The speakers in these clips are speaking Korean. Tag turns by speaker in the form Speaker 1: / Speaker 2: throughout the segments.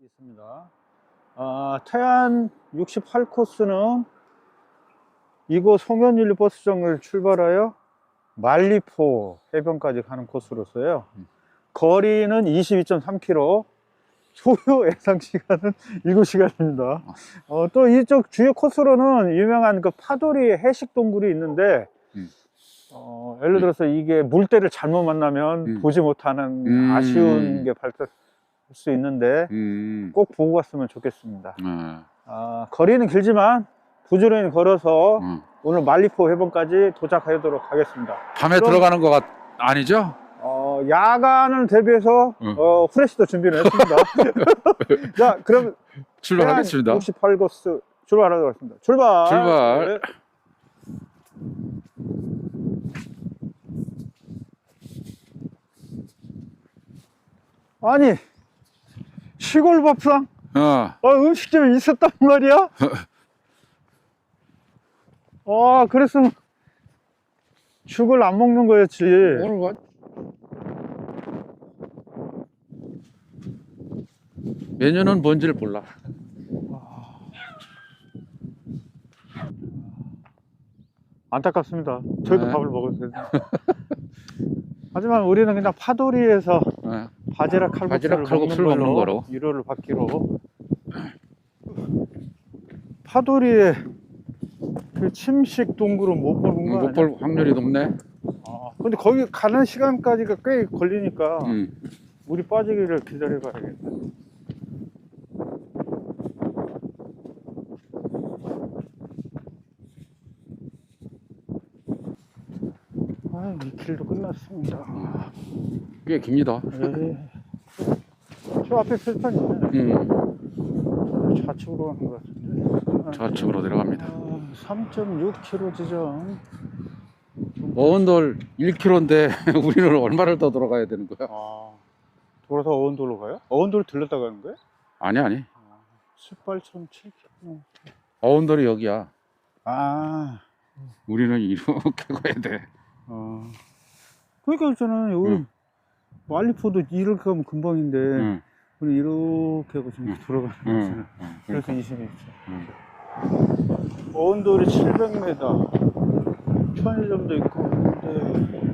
Speaker 1: 있습니다. 아, 태안 68코스는 이곳 송현일리 버스정을 출발하여 말리포 해변까지 가는 코스로서요. 거리는 22.3km, 소요 예상 시간은 7시간입니다. 어, 또 이쪽 주요 코스로는 유명한 그 파도리 해식 동굴이 있는데,
Speaker 2: 음.
Speaker 1: 어, 예를 들어서 이게 물때를 잘못 만나면
Speaker 2: 음.
Speaker 1: 보지 못하는
Speaker 2: 음.
Speaker 1: 아쉬운 게 발생할 수 있는데,
Speaker 2: 음.
Speaker 1: 꼭 보고 갔으면 좋겠습니다.
Speaker 2: 어,
Speaker 1: 아, 거리는 길지만 부지런히 걸어서
Speaker 2: 어.
Speaker 1: 오늘 말리포 해변까지 도착하도록 하겠습니다.
Speaker 2: 밤에
Speaker 1: 그럼-
Speaker 2: 들어가는 거 같, 아니죠?
Speaker 1: 어, 야간을 대비해서
Speaker 2: 응.
Speaker 1: 어, 프레시도 준비를 했습니다. 자, 그럼
Speaker 2: 출발하겠습니다.
Speaker 1: 68코스 출발하도록 하겠습니다. 출발.
Speaker 2: 출발.
Speaker 1: 네. 아니 시골 밥상
Speaker 2: 어,
Speaker 1: 어, 음식점이 있었단 말이야? 아, 그래서 죽을 안 먹는 거였지.
Speaker 2: 오늘 뭐 메뉴는 뭔지를 몰라.
Speaker 1: 안타깝습니다. 저희도
Speaker 2: 네.
Speaker 1: 밥을 먹었어요. 하지만 우리는 그냥 파도리에서
Speaker 2: 어,
Speaker 1: 바지락 칼국수를,
Speaker 2: 바지락 칼국수를
Speaker 1: 먹는
Speaker 2: 먹는
Speaker 1: 걸로
Speaker 2: 거로.
Speaker 1: 위로를 받기로 파도리에 그 침식 동굴은 못 보는 거 아니야?
Speaker 2: 못볼 확률이 높네.
Speaker 1: 아, 근데 거기 가는 시간까지가 꽤 걸리니까
Speaker 2: 음.
Speaker 1: 물이 빠지기를 기다려봐야겠다. 아, 이 길도 끝났습니다.
Speaker 2: 꽤 깁니다.
Speaker 1: 예. 저 앞에 표지판 있네.
Speaker 2: 음.
Speaker 1: 좌측으로 가는 것 같은데.
Speaker 2: 좌측으로 내려갑니다.
Speaker 1: 아, 3.6km 지점.
Speaker 2: 어원돌 1km인데 우리는 얼마를 더 돌아가야 되는 거야?
Speaker 1: 아, 돌아서 어원도로 가요? 어원도로 들렸다 가는 거예요?
Speaker 2: 아니 아니.
Speaker 1: 18.7km.
Speaker 2: 어원돌이 여기야.
Speaker 1: 아,
Speaker 2: 우리는 이렇게 가야 돼.
Speaker 1: 어. 그러니까 있잖아요. 여기
Speaker 2: 응.
Speaker 1: 말리포도 이렇게 가면 금방인데,
Speaker 2: 응.
Speaker 1: 우리 이렇게 하고 지금
Speaker 2: 응.
Speaker 1: 거잖아요.
Speaker 2: 응.
Speaker 1: 그래서 22초.
Speaker 2: 응.
Speaker 1: 어원돌이 700m. 편의점도 있고, 근데.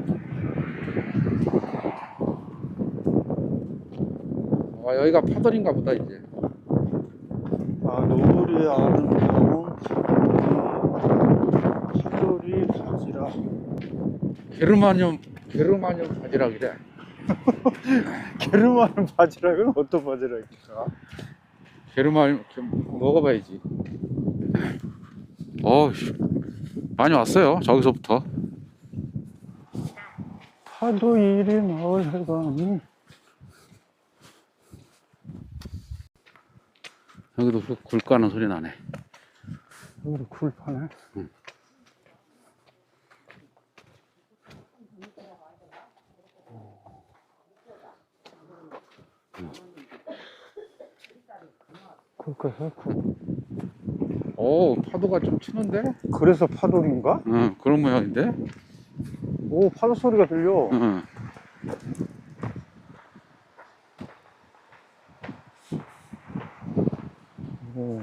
Speaker 2: 아, 여기가 파돌인가 보다 이제.
Speaker 1: 아, 노을이 아름다운 파도리 바지락.
Speaker 2: 게르마늄 게르마늄 바지락이래.
Speaker 1: 게르마는 바지락은 어떤 바지락일까?
Speaker 2: 게르마늄 좀 먹어봐야지. 어, 씨. 많이 왔어요. 저기서부터.
Speaker 1: 파도 이리 마을 해관.
Speaker 2: 여기도 그굴 까는 소리 나네.
Speaker 1: 여기도 굴 파네. 굴 까서 굴.
Speaker 2: 오, 파도가 좀 치는데?
Speaker 1: 그래서 파도인가?
Speaker 2: 응, 그런 모양인데?
Speaker 1: 오, 파도 소리가 들려.
Speaker 2: 응.
Speaker 1: 오.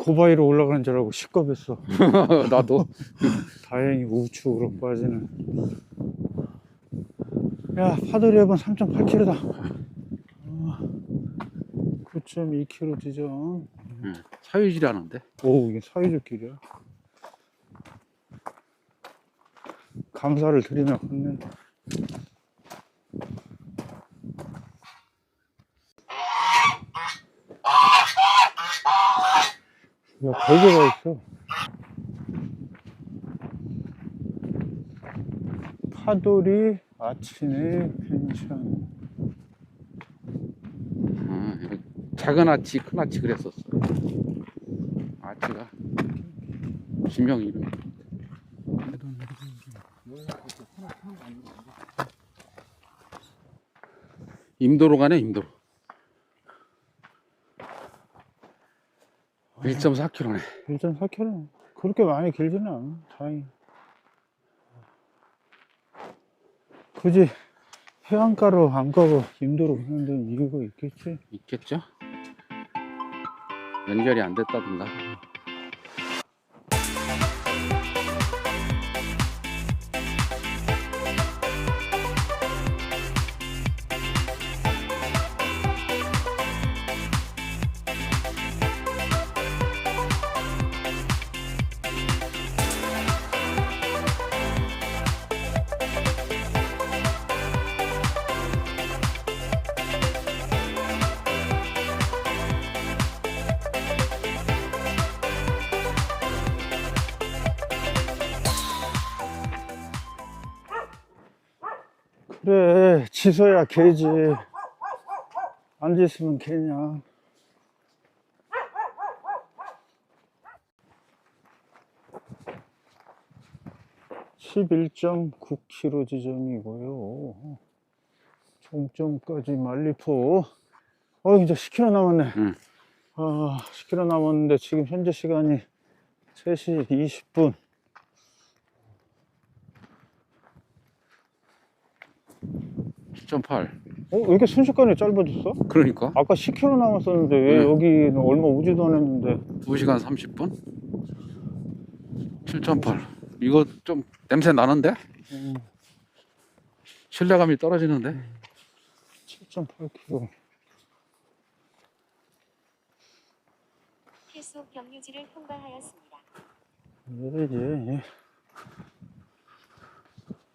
Speaker 1: 고바위로 올라가는 줄 알고 식겁했어.
Speaker 2: 나도.
Speaker 1: 다행히 우측으로 빠지는. 야, 파도리 해번 3.8km다. 9.2km 지점.
Speaker 2: 응. 하는데?
Speaker 1: 오, 이게 사회적 길이야. 감사를 드리며 걷는다. 야, 별개가 있어. 아침의 펜션.
Speaker 2: 응, 여기 작은 아치, 큰 아치 그랬었어. 아치가. 지명 이름. 임도로 가네, 임도로. 1.4km네.
Speaker 1: 1.4km. 그렇게 많이 길지는 않아. 다행히. 굳이 해안가로 안 가고 인도로 가는 데는 이유가 있겠지.
Speaker 2: 있겠죠? 연결이 안 됐다든가.
Speaker 1: 그래, 지서야 개지. 앉아있으면 개냐. (11.9km) 지점이고요 종점까지 말리포 어 이제 10km 남았네
Speaker 2: 응.
Speaker 1: 아 10km 남았는데 지금 현재 시간이 3시 20분
Speaker 2: 7.8.
Speaker 1: 어? 왜 이렇게 순식간에 짧아졌어?
Speaker 2: 그러니까
Speaker 1: 아까 10km 남았었는데 왜
Speaker 2: 네.
Speaker 1: 여기는 얼마 오지도 않았는데
Speaker 2: 2시간 30분? 7.8. 이거 좀 냄새 나는데?
Speaker 1: 음,
Speaker 2: 신뢰감이 떨어지는데?
Speaker 1: 7.8km
Speaker 3: 필수 경유지를 통과하였습니다.
Speaker 1: 예, 예.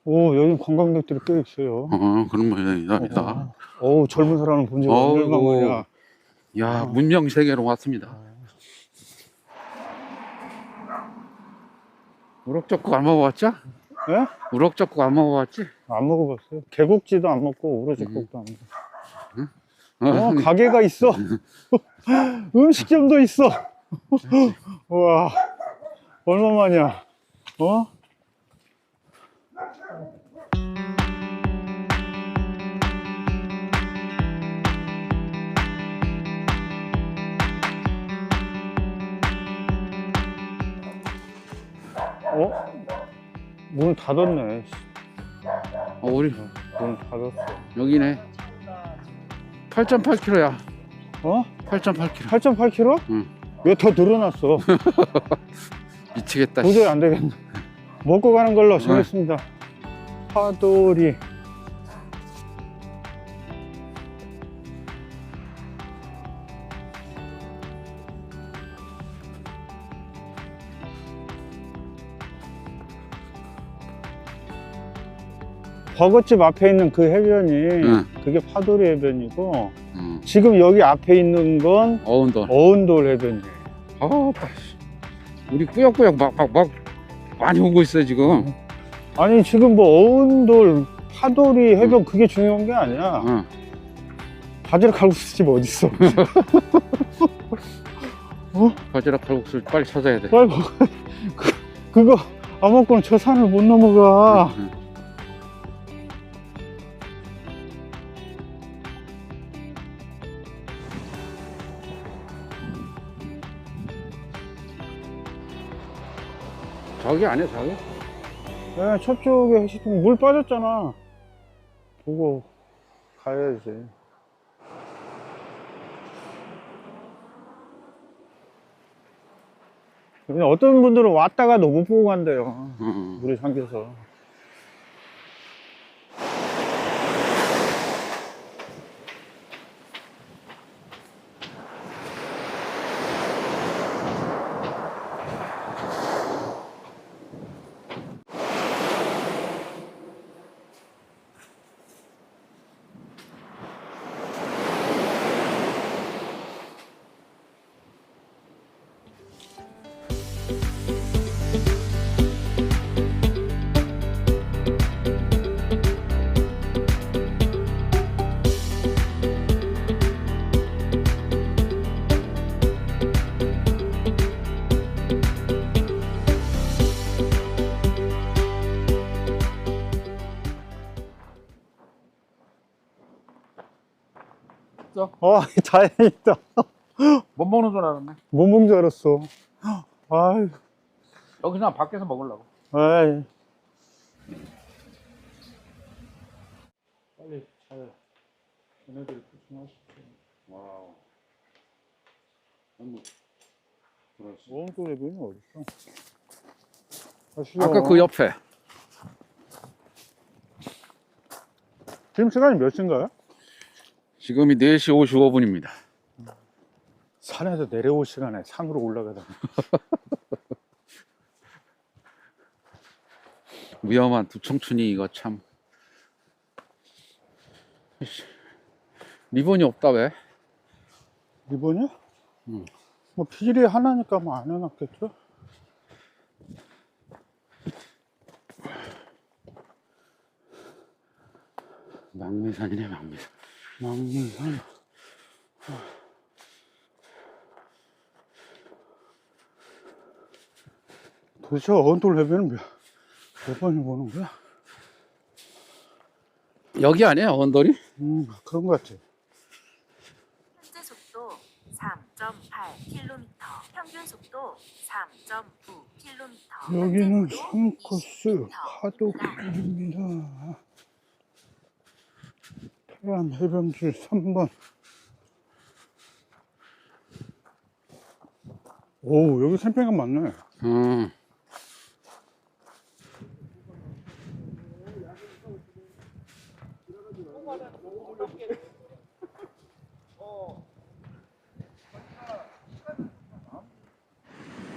Speaker 1: 오 여기 관광객들이 꽤 있어요
Speaker 2: 어, 그런 모양이다.
Speaker 1: 오 젊은 사람을 본 지가
Speaker 2: 어이구.
Speaker 1: 얼마 만이야
Speaker 2: 야, 문명 세계로 왔습니다. 우럭젓국 안 먹어봤죠?
Speaker 1: 예?
Speaker 2: 우럭젓국 안 먹어봤지?
Speaker 1: 안 먹어봤어요 개국지도 안 먹고 우러지국도 안 먹고
Speaker 2: 어,
Speaker 1: 어, 가게가 있어 음식점도 있어 우와 얼마만이야 어? 어? 문 닫았네
Speaker 2: 어, 우리
Speaker 1: 문 닫았어
Speaker 2: 여기네. 8.8km야.
Speaker 1: 어?
Speaker 2: 8.8km.
Speaker 1: 8.8km?
Speaker 2: 응.
Speaker 1: 왜 더 늘어났어?
Speaker 2: 미치겠다.
Speaker 1: 도저히 안 되겠네. 먹고 가는 걸로 정했습니다. 파도리. 버거집 앞에 있는 그 해변이
Speaker 2: 응.
Speaker 1: 그게 파도리 해변이고
Speaker 2: 음.
Speaker 1: 지금 여기 앞에 있는 건
Speaker 2: 어운돌.
Speaker 1: 어운돌 해변이에요.
Speaker 2: 아, 씨. 우리 꾸역꾸역 막, 막, 막 많이 오고 있어요, 지금.
Speaker 1: 아니 지금 뭐 어운돌 파도리 해변 그게 중요한 게 아니야
Speaker 2: 어.
Speaker 1: 바지락 칼국수 집 어딨어
Speaker 2: 바지락 칼국수를 빨리 찾아야 돼.
Speaker 1: 빨리 먹어 그, 그거 안 먹고는 저 산을 못 넘어가
Speaker 2: 응. 저기 아니야, 저기?
Speaker 1: 네, 저쪽에 해시동 물 빠졌잖아 보고 가야지 근데 어떤 분들은 왔다가도 못 보고 간대요
Speaker 2: 응.
Speaker 1: 물에 잠겨서 어 다행이다
Speaker 2: 못 먹는 줄 알았네.
Speaker 1: 못 먹는 줄 알았어. 아이,
Speaker 2: 여기서 밖에서 먹으려고.
Speaker 1: 아이.
Speaker 2: 빨리 잘 얘네들 조심하십시오. 와우. 너무 그렇지.
Speaker 1: 원돌의 분이 어딨어?
Speaker 2: 아까 그 옆에
Speaker 1: 지금 시간이 몇 시인가요?
Speaker 2: 지금이 4시 55분입니다.
Speaker 1: 산에서 내려올 시간에 산으로 올라가다.
Speaker 2: 위험한 두 청춘이 이거 참 리본이 없다 왜?
Speaker 1: 이번이야?
Speaker 2: 응.
Speaker 1: 뭐 피질이 하나니까 뭐 안 해놨겠죠?
Speaker 2: 망미산이네 망미산.
Speaker 1: 망리산. 도대체 언돌 해변은 몇, 몇 번을 보는 거야?
Speaker 2: 여기 아니야 언더리?
Speaker 1: 음, 그런 것 같아.
Speaker 3: 현재 속도 3.8km, 평균 속도 3.9km.
Speaker 1: 여기는 3코스 파도 길입니다. 태안 해변길 3번. 오, 여기 캠핑가 많네.
Speaker 2: 음.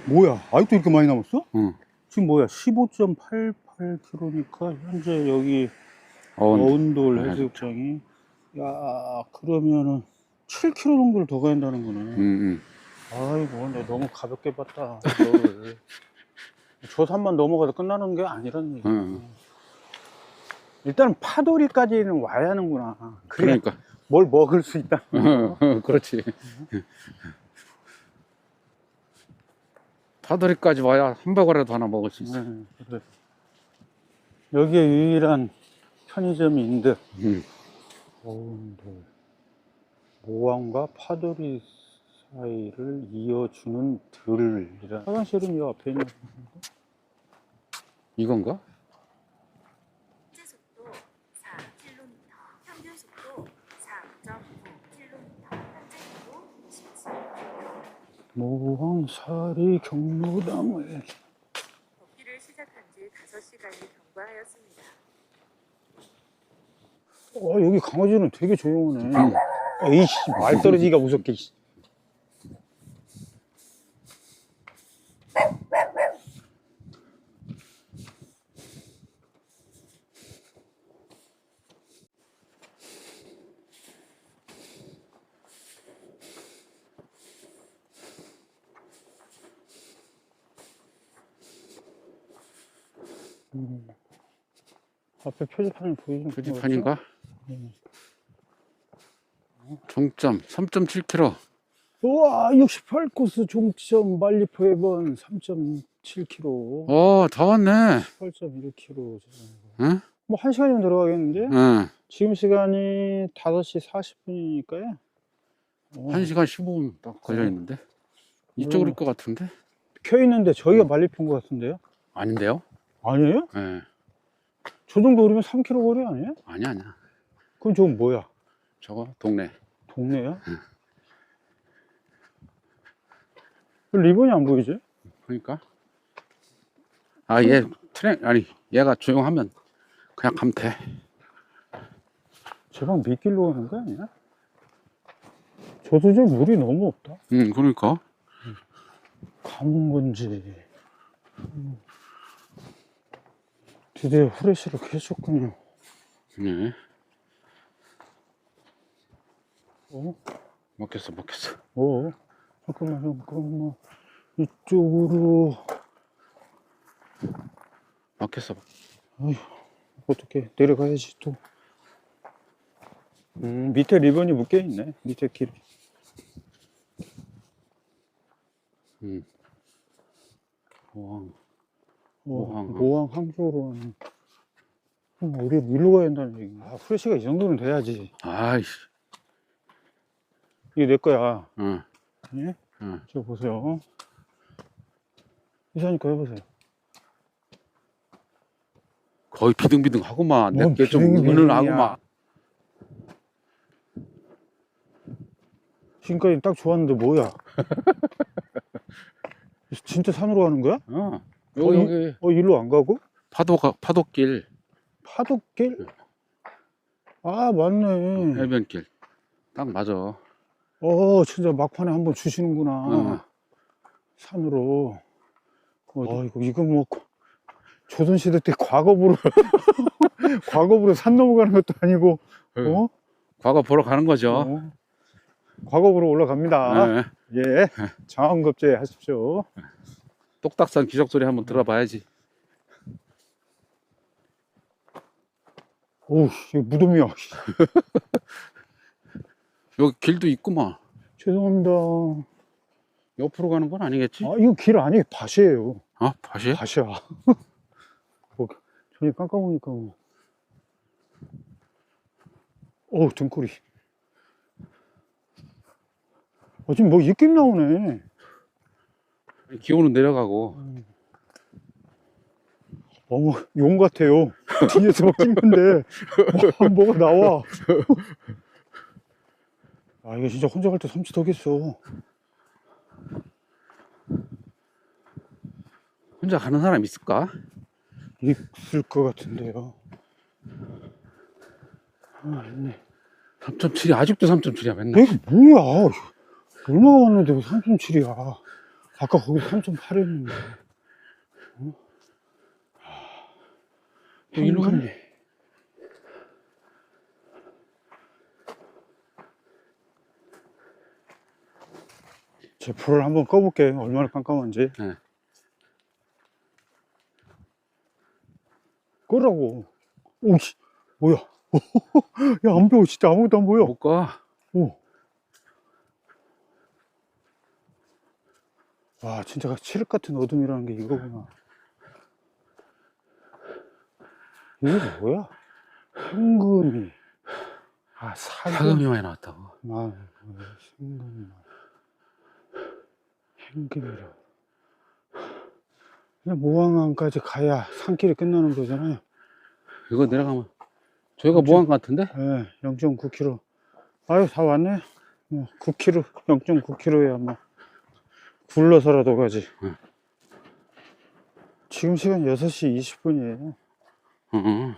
Speaker 1: 뭐야, 아직도 이렇게 많이 남았어?
Speaker 2: 응.
Speaker 1: 지금 뭐야, 15.88km니까 현재 여기
Speaker 2: 어,
Speaker 1: 어운돌
Speaker 2: 네.
Speaker 1: 해수욕장이 야, 그러면은 7km 정도를 더 가야 한다는 거네.
Speaker 2: 음, 음.
Speaker 1: 아이고, 내 너무 가볍게 봤다. 너를. 저 산만 넘어가도 끝나는 게 아니라는 얘기.
Speaker 2: 응.
Speaker 1: 일단 파도리까지는 와야 하는구나.
Speaker 2: 그러니까
Speaker 1: 뭘 먹을 수 있다.
Speaker 2: 그렇지. 파도리까지 와야 햄버거라도 하나 먹을 수 있어.
Speaker 1: 네, 그래. 여기에 유일한 편의점이 인데
Speaker 2: 음.
Speaker 1: 어운돌 모항과 파도리 사이를 이어주는 들이라 화장실은 이 앞에 있는
Speaker 2: 이건가?
Speaker 3: 현재 속도 4km, 평균 속도 4.9km, 현재 속도 17km.
Speaker 1: 모항사리 경로당을
Speaker 3: 걷기를 시작한 지 5시간이 경과하였습니다.
Speaker 1: 어, 여기 강아지는 되게 조용하네. 에이씨, 말 떨어지기가 무섭게. 씨. 음. 앞에 표지판이 보이는
Speaker 2: 표지판인가? 종점 3.7km.
Speaker 1: 우와 68코스 종점 말리포 해번 3.7km
Speaker 2: 어, 다 왔네.
Speaker 1: 8.1km
Speaker 2: 응?
Speaker 1: 뭐 1시간이면 들어가겠는데
Speaker 2: 응.
Speaker 1: 지금 시간이 5시 40분이니까요
Speaker 2: 1시간 15분 딱 걸려 있는데. 이쪽일 것 같은데?
Speaker 1: 켜 있는데 저희가 말리포인 것 같은데요
Speaker 2: 아닌데요?
Speaker 1: 아니에요?
Speaker 2: 예.
Speaker 1: 저 정도 오르면 3km 거리 아니에요?
Speaker 2: 아니야, 아니야.
Speaker 1: 그럼 저건 뭐야?
Speaker 2: 저거 동네.
Speaker 1: 동네야? 왜 리본이 안 보이지?
Speaker 2: 그러니까. 아, 얘 트랙 아니, 얘가 조용하면 그냥 가면 돼.
Speaker 1: 제방 밑길로 가는 거 아니야? 저도 좀 물이 너무 없다
Speaker 2: 응, 그러니까.
Speaker 1: 감은 건지 음. 드디어 후레쉬를 켜줬군요
Speaker 2: 네.
Speaker 1: 어?
Speaker 2: 먹겠어, 먹겠어.
Speaker 1: 어? 잠깐만 잠깐만 이쪽으로
Speaker 2: 먹겠어.
Speaker 1: 어떻게 내려가야지 또 음, 밑에 리본이 묶여 있네 밑에 길
Speaker 2: 응. 와,
Speaker 1: 어,
Speaker 2: 모항.
Speaker 1: 모항 항저로 하는 우리 일로 가야 한다는 얘기인가 아, 후레쉬가 이 정도는 돼야지
Speaker 2: 아이씨.
Speaker 1: 이게 내 거야
Speaker 2: 응.
Speaker 1: 예?
Speaker 2: 응.
Speaker 1: 저 보세요. 이사님 거 해보세요.
Speaker 2: 거의 비등비등하고만
Speaker 1: 뭔
Speaker 2: 내게 좀
Speaker 1: 비등비등이야.
Speaker 2: 은은하고만
Speaker 1: 지금까지 딱 좋았는데 뭐야? 진짜 산으로 가는 거야?
Speaker 2: 어.
Speaker 1: 어,
Speaker 2: 여기,
Speaker 1: 이-
Speaker 2: 여기
Speaker 1: 어, 일로 안 가고?
Speaker 2: 파도가 파도길
Speaker 1: 파도길? 아, 맞네.
Speaker 2: 해변길 딱 맞아
Speaker 1: 어, 진짜 막판에 한번 주시는구나.
Speaker 2: 어.
Speaker 1: 산으로. 어, 이거, 이거 뭐, 조선시대 때 과거부로, 과거부로 산 넘어가는 것도 아니고, 어?
Speaker 2: 과거 보러 가는 거죠
Speaker 1: 어? 과거부로 올라갑니다.
Speaker 2: 네.
Speaker 1: 예. 장원급제 하십시오.
Speaker 2: 똑딱산 기적 소리 한번 들어봐야지
Speaker 1: 오우, 이거 무덤이야.
Speaker 2: 여기 길도 있구만
Speaker 1: 죄송합니다.
Speaker 2: 옆으로 가는 건 아니겠지?
Speaker 1: 아, 이거 길 아니에요. 밭이에요.
Speaker 2: 아 밭이야?
Speaker 1: 밭이야. 뭐, 전에 깜깜하니까. 뭐. 어우, 등골이. 어, 지금 뭐 입김 나오네.
Speaker 2: 기온은 내려가고
Speaker 1: 어머, 용 같아요. 뒤에서 막 찍는데, 뭐, 뭐가 나와. 아, 이거 진짜 혼자 갈 때 섬찟하겠어.
Speaker 2: 혼자 가는 사람 있을까?
Speaker 1: 있을 것 같은데요. 아, 있네.
Speaker 2: 3.7이 아직도 3.7이야 맨날
Speaker 1: 이게 뭐야? 얼마나 왔는데 왜 3.7이야? 아까 거기 3.8이었는데. 어?
Speaker 2: 또 일로 가네.
Speaker 1: 이. 제 불을 한번 꺼볼게. 얼마나 깜깜한지.
Speaker 2: 네.
Speaker 1: 끄라고. 오씨, 뭐야? 야, 안 보여. 진짜 아무것도 안 보여.
Speaker 2: 못 가.
Speaker 1: 오. 와, 진짜 칠흑 같은 어둠이라는 게 이거구나. 이게 뭐야? 현금이. 아, 사금.
Speaker 2: 사금이 많이 나왔다고.
Speaker 1: 만, 현금이. 그냥 모항항까지 가야 산길이 끝나는 거잖아요.
Speaker 2: 이거 내려가면 저희가 뭐한 것 같은데?
Speaker 1: 예, 0.9km. 아유, 다 왔네. 뭐, 9km, 0.9km야, 뭐. 굴러서라도 가지.
Speaker 2: 응.
Speaker 1: 지금 시간 6시 20분이에요.
Speaker 2: 응.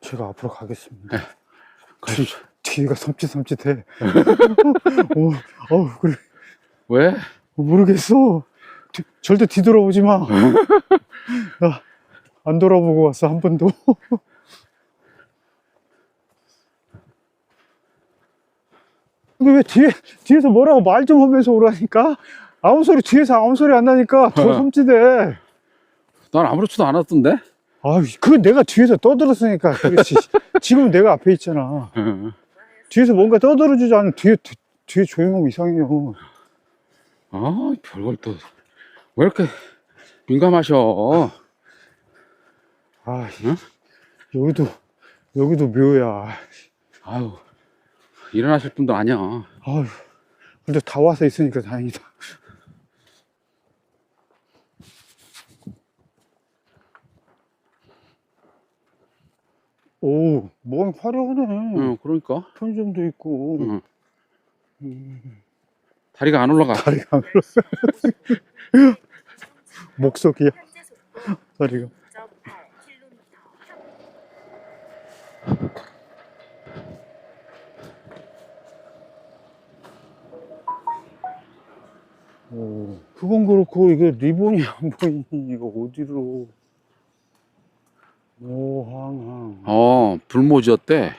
Speaker 1: 제가 앞으로 가겠습니다.
Speaker 2: 가십시오.
Speaker 1: 뒤가 섬찟섬찟해. 어, 어, 그래.
Speaker 2: 왜?
Speaker 1: 어, 모르겠어. 뒤- 절대 뒤돌아보지 마. 나 안 돌아보고 왔어, 한 번도. 이게 왜 뒤에, 뒤에서 뭐라고 말 좀 하면서 오라니까? 아무 소리, 뒤에서 아무 소리 안 나니까 더
Speaker 2: 어.
Speaker 1: 섬찟해.
Speaker 2: 난 아무렇지도 않았던데?
Speaker 1: 아유, 그건 내가 뒤에서 떠들었으니까 그렇지. 지금은 내가 앞에 있잖아.
Speaker 2: 응.
Speaker 1: 뒤에서 뭔가 떠들어주지 않으면 뒤에, 뒤, 뒤에 조용하면 이상해요.
Speaker 2: 아, 별걸 또. 왜 이렇게 민감하셔?
Speaker 1: 아,
Speaker 2: 응?
Speaker 1: 여기도, 여기도 묘야.
Speaker 2: 아유, 일어나실 분도 아니야.
Speaker 1: 아유, 근데 다 와서 있으니까 다행이다. 오, 뭐가 화려하네.
Speaker 2: 응, 그러니까.
Speaker 1: 편의점도 있고.
Speaker 2: 응.
Speaker 1: 음,
Speaker 2: 다리가 안 올라가.
Speaker 1: 다리가 안
Speaker 3: 현재 속도
Speaker 1: 다리가.
Speaker 3: 2.8km.
Speaker 1: 오, 그건 그렇고, 이게 리본이 안 보이니, 이거 어디로. 오항항.
Speaker 2: 어, 불모지였대.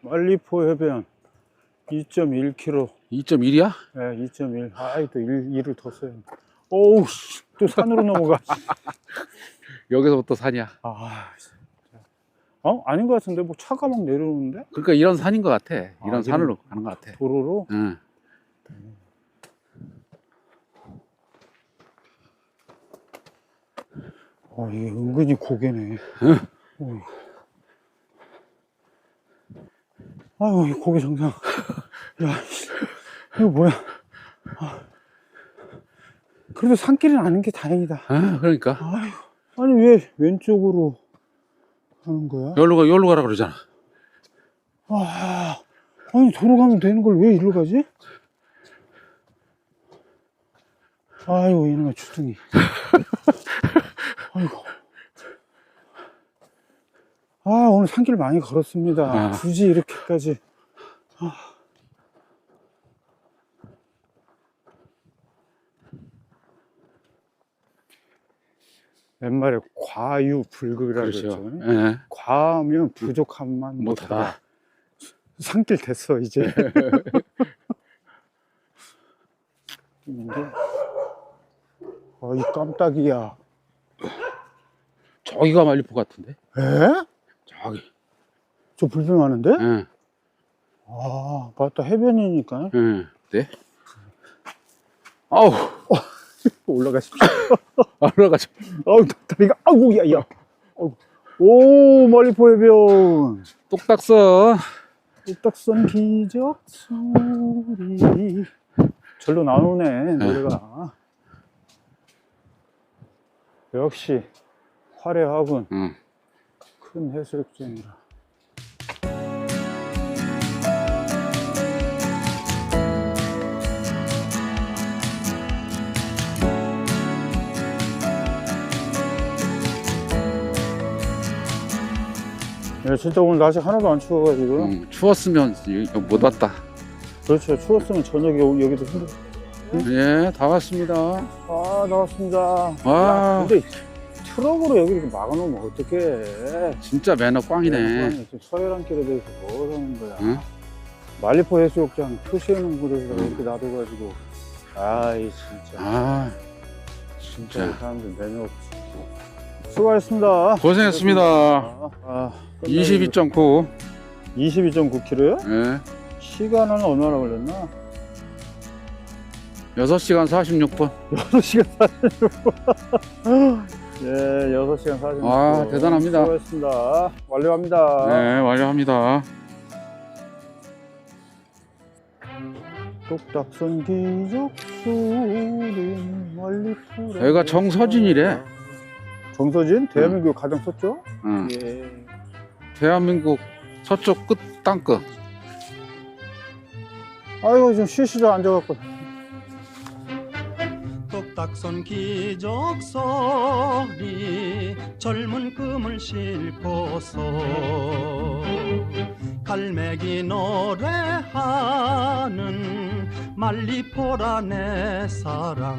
Speaker 1: 말리포 해변 2.1km.
Speaker 2: 2.1이야?
Speaker 1: 네, 2.1. 아이, 또 1, 1을 더 써야 돼. 오우, 씨, 또 산으로 넘어가.
Speaker 2: 여기서부터 산이야.
Speaker 1: 아, 진짜. 어? 아닌 것 같은데? 뭐 차가 막 내려오는데?
Speaker 2: 그러니까 이런 산인 것 같아. 이런
Speaker 1: 아, 이런-
Speaker 2: 산으로 가는 것 같아.
Speaker 1: 도로로?
Speaker 2: 응.
Speaker 1: 아, 이게 은근히 고개네. 어이. 아유, 이 고개 정상. 야, 씨, 이거 뭐야. 아. 그래도 산길은 아닌 게 다행이다.
Speaker 2: 아, 그러니까.
Speaker 1: 아유, 아니, 왜 왼쪽으로 가는 거야?
Speaker 2: 여기로 가, 여기로 가라 그러잖아.
Speaker 1: 아, 아니, 도로 가면 되는 걸 왜 이리로 가지? 아이고, 이놈의 주둥이. 아이고. 아, 오늘 산길 많이 걸었습니다.
Speaker 2: 아.
Speaker 1: 굳이 이렇게까지. 아. 옛말에 과유불급이라고
Speaker 2: 그렇죠.
Speaker 1: 그랬죠.
Speaker 2: 예.
Speaker 1: 과하면 부족함만 못하다.
Speaker 2: 못하다.
Speaker 1: 산길 됐어 이제. 어이 깜짝이야.
Speaker 2: 저기가 말리포 같은데?
Speaker 1: 에?
Speaker 2: 저기.
Speaker 1: 저 많은데?
Speaker 2: 예.
Speaker 1: 아, 맞다 해변이니까
Speaker 2: 예. 네? 아우,
Speaker 1: 올라가십시오.
Speaker 2: 올라가자.
Speaker 1: 아우 다리가 아우 야 야. 아우. 오 멀리포 해변.
Speaker 2: 똑딱 써.
Speaker 1: 뚝딱선 기적 소리. 절로 나오네 노래가. 역시 화려하군.
Speaker 2: 응.
Speaker 1: 큰 해수욕장이라. 야, 진짜 오늘 날씨 하나도 안 추워가지고.
Speaker 2: 응. 추웠으면 이거 못 왔다.
Speaker 1: 그렇죠. 추웠으면 저녁에 오- 여기도 힘들.
Speaker 2: 예, 다 왔습니다.
Speaker 1: 아, 나왔습니다.
Speaker 2: 와.
Speaker 1: 야, 근데 트럭으로 여기 이렇게 막아놓으면 어떡해.
Speaker 2: 진짜 매너 꽝이네.
Speaker 1: 지금 서해안 길에 대해서 뭐 하는 거야.
Speaker 2: 응?
Speaker 1: 말리포 해수욕장 표시해놓은 곳에서
Speaker 2: 응.
Speaker 1: 이렇게 놔둬가지고. 아이, 진짜.
Speaker 2: 아,
Speaker 1: 진짜 이. 사람들 매너 없지. 수고하셨습니다.
Speaker 2: 고생했습니다.
Speaker 1: 아,
Speaker 2: 22.9.
Speaker 1: 22.9km요?
Speaker 2: 예.
Speaker 1: 시간은 얼마나 걸렸나?
Speaker 2: 6시간 46분.
Speaker 1: 6시간 46분. 예, 6시간 46분.
Speaker 2: 아, 대단합니다.
Speaker 1: 수고하셨습니다. 완료합니다.
Speaker 2: 네, 완료합니다.
Speaker 1: 똑딱선 기적 소리 멀리 풀어
Speaker 2: 여기가 정서진이래.
Speaker 1: 정서진? 대한민국 가장 섰죠?
Speaker 2: 응.
Speaker 1: 예.
Speaker 2: 대한민국 서쪽 끝, 땅끝.
Speaker 1: 아이고 좀 쉬시죠 앉아갖고
Speaker 4: 똑 딱선 기적소리 젊은 꿈을 싣고서 갈매기 노래하는 말리포라 내 사랑